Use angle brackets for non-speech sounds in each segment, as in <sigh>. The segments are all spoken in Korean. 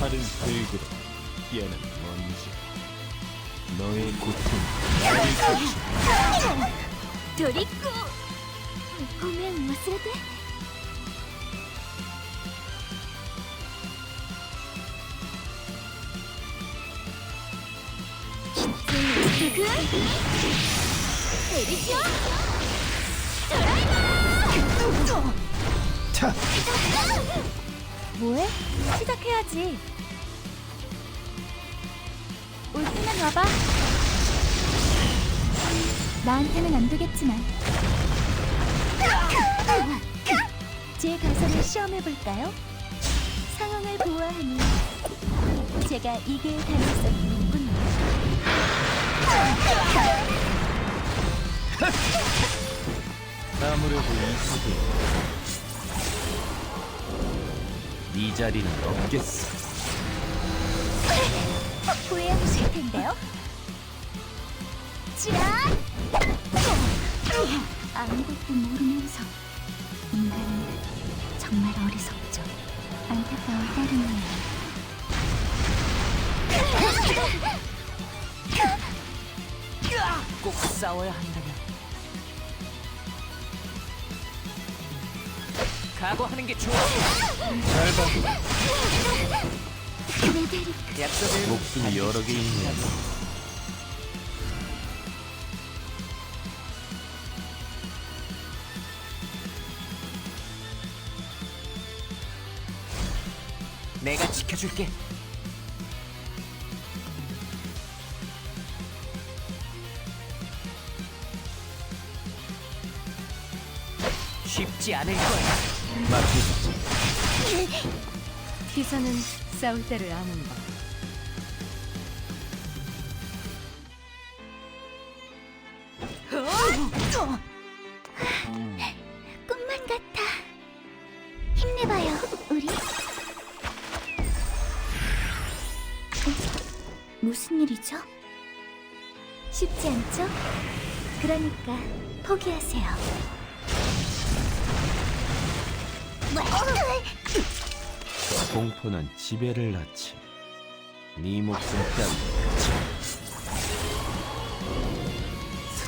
される嫌なまんじゃなえこってんなえトリックごめん忘れて。エリシオドライバー 뭐해? 시작해야지. 올 때만 와봐. 나한테는 안 되겠지만. 제 가설을 시험해볼까요? 상황을 보아하니 제가 이길 가능성이 높군요. 아무래도 이 속에 네 자리는 없겠어. 후회하실 텐데요? 지란! 아무것도 모르면서 인간은 정말 어리석죠. 안타까울 따름이에요 꼭 싸워야 한다면. 각오하는 게 좋아. 약속을 목숨이 여러 개 있네 내가 지켜줄게. 쉽지 않을 거야. 맡겨주지 기사는 싸울 때를 아는 법. 꿈만 같아. 힘내봐요 우리. 무슨 일이죠? 쉽지 않죠? 그러니까 포기하세요 공포는 지배를 낳지. 네 목숨 따위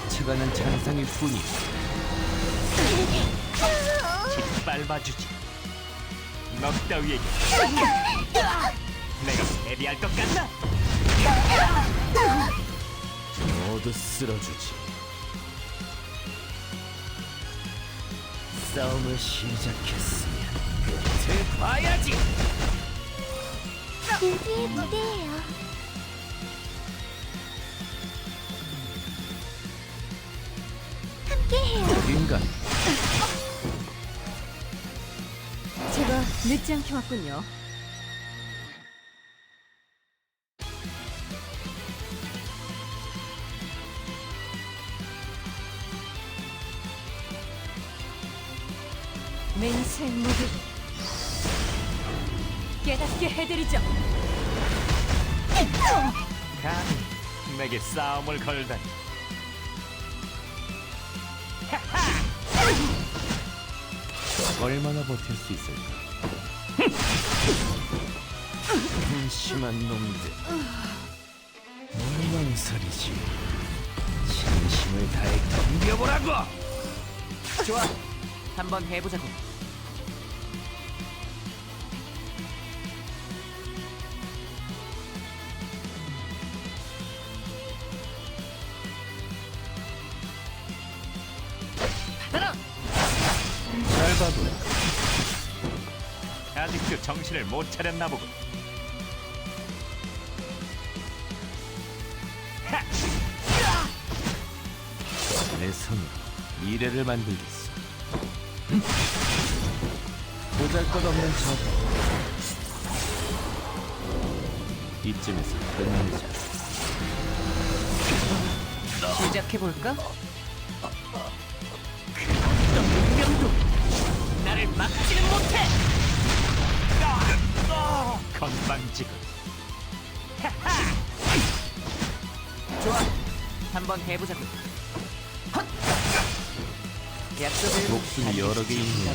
스쳐가는 잔상일 뿐이 짓밟아주지. 넉 따위에게 내가 패배할 것 같나? 모두 쓸어주지. 싸움을 시작했으 면 끝을 봐야지 여기의 무대예요. 함께해요. 인간 제가 늦지 않게 왔군요. 맹세 무기 깨닫게 해드리죠. 감히 내게 싸움을 걸다니. <laughs> 얼마나 버틸 수 있을까 한심한 놈들 얼망설이지 진심을 다해 덤벼보라고 좋아. 한번 해보자고. 아직도 정신을 못 차렸나 보군. 내 손으로 미래를 만들겠어 보잘것없는 저거 이쯤에서 끝내자 시작해 볼까? 그 운명도 나를 막지는 못해. 건방지군. 좋아. 한번 해보자고. 헛! 약속을 목숨이 여러 개 있네